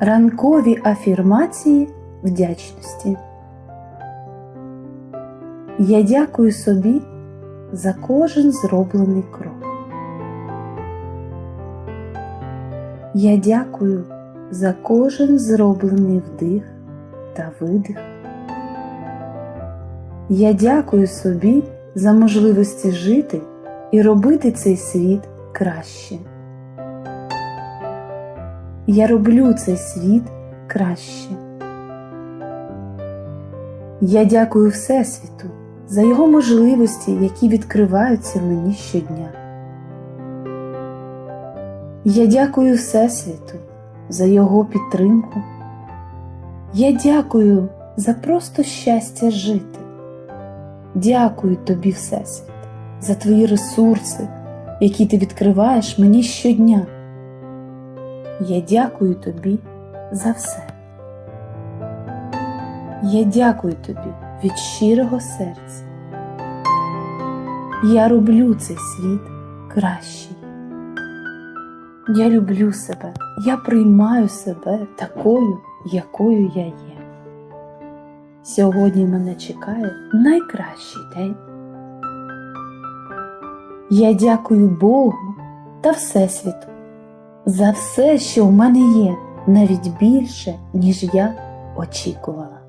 Ранкові афірмації вдячності. Я дякую собі за кожен зроблений крок. Я дякую за кожен зроблений вдих та видих. Я дякую собі за можливості жити і робити цей світ краще. Я роблю цей світ краще. Я дякую Всесвіту за його можливості, які відкриваються мені щодня. Я дякую Всесвіту за його підтримку. Я дякую за просто щастя жити. Дякую тобі, Всесвіт, за твої ресурси, які ти відкриваєш мені щодня. Я дякую тобі за все. Я дякую тобі від щирого серця. Я роблю цей світ кращий. Я люблю себе, я приймаю себе такою, якою я є. Сьогодні мене чекає найкращий день. Я дякую Богу та Всесвіту за все, що в мене є, навіть більше, ніж я очікувала.